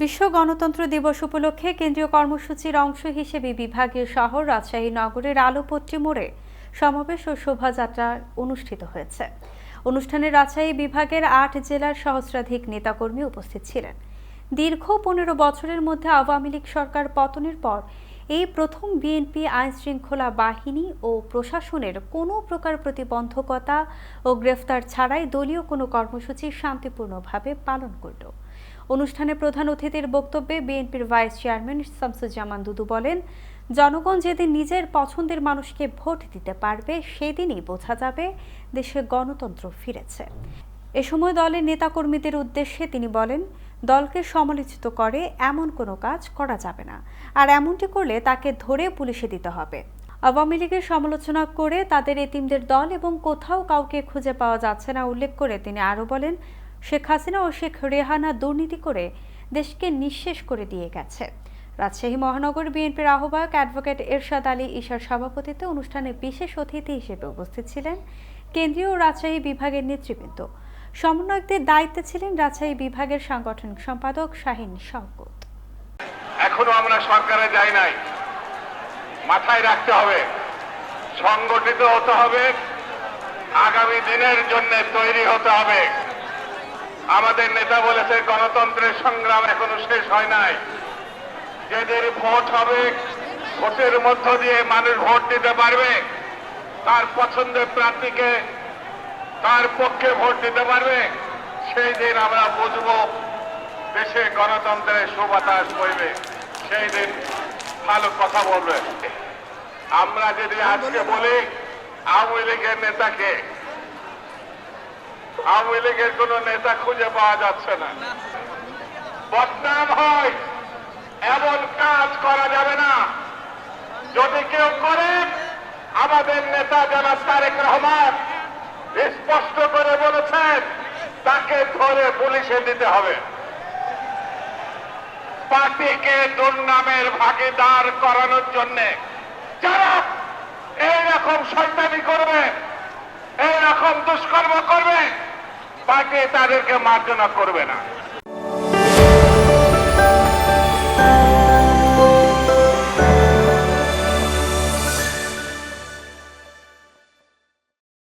বিশ্ব গণতন্ত্র দিবস উপলক্ষে কেন্দ্রীয় কর্মসূচির অংশ হিসেবে বিভাগীয় শহর রাজশাহী নগরের আলোপট্টি মোড়ে সমাবেশ ও শোভাযাত্রা অনুষ্ঠিত হয়েছে। অনুষ্ঠানে রাজশাহী বিভাগের আট জেলার সহস্রাধিক নেতাকর্মী উপস্থিত ছিলেন। দীর্ঘ পনেরো বছরের মধ্যে আওয়ামী লীগ সরকার পতনের পর এই প্রথম বিএনপি আইন শৃঙ্খলা বাহিনী ও প্রশাসনের কোনো প্রকার প্রতিবন্ধকতা ও গ্রেফতার ছাড়াই দলীয় কোনো কর্মসূচি শান্তিপূর্ণভাবে পালন করল। অনুষ্ঠানে প্রধান অতিথির বক্তব্যে বিএনপির ভাইস চেয়ারম্যান শামসুজ্জামান দুদু বলেন, জনগণ যেদিন নিজের পছন্দের মানুষকে ভোট দিতে পারবে, সেদিনই বোঝা যাবে দেশে গণতন্ত্র ফিরেছে। এ সময় দলের নেতাকর্মীদের উদ্দেশ্যে তিনি বলেন, দলকে সমালোচিত করে এমন কোনো কাজ করা যাবে না, আর এমনটি করলে তাকে ধরে পুলিশে দিতে হবে। আওয়ামী লীগের সমালোচনা করে তাদের এতিমদের দল এবং কোথাও কাউকে খুঁজে পাওয়া যাচ্ছে না, উল্লেখ করে তিনি আরও বলেন শেখ হাসিনা ও শেখ রেহানা দুর্নীতি করে দেশকে নিঃশেষ করে দিয়ে গেছে। রাজশাহী মহানগর বিএনপির আহ্বায়ক অ্যাডভোকেট এরশাদ আলী ঈশার সভাপতিত্বে অনুষ্ঠানে বিশেষ অতিথি হিসেবে উপস্থিত ছিলেন কেন্দ্রীয় রাজশাহী বিভাগের নেতৃবৃন্দ। সমন্বয়কদের দায়িত্বে ছিলেন রাজশাহী বিভাগের সাংগঠনিক সম্পাদক শাহিন শওকত। এখনও আমরা সরকারে যাই নাই। মাথায় রাখতে হবে, সংগঠিত হতে হবে, আগামী দিনের জন্য তৈরি হতে হবে। আমাদের নেতা বলেছে, গণতন্ত্রের সংগ্রাম এখনও শেষ হয় নাই। যেদের ভোট হবে, ভোটের মধ্য দিয়ে মানুষ ভোট দিতে পারবে। তার পছন্দের প্রার্থীকে তার পক্ষে ভোট দিতে পারবে। সেই দিন আমরা বুঝব দেশে গণতন্ত্রের সুবাতাস বইবে সেই দিন ভালো কথা বলবে। আমরা যদি আজকে বলি, আওয়ামী লীগের নেতাকে আওয়ামী লীগের কোন নেতা খুঁজে পাওয়া যাচ্ছে না। বদনাম হয়, এমন কাজ করা যাবে না। যদি কেউ করে, আমাদের নেতা জনাব তারেক রহমান স্পষ্ট করে বলেছেন, তাকে ধরে পুলিশে দিতে হবে। পার্টিকে দুর্নামের ভাগিদার করানোর জন্য যারা এইরকম শয়তানি করবে, এইরকম দুষ্কর্ম করবে পার্টি তাদেরকে মার্জনা করবে না।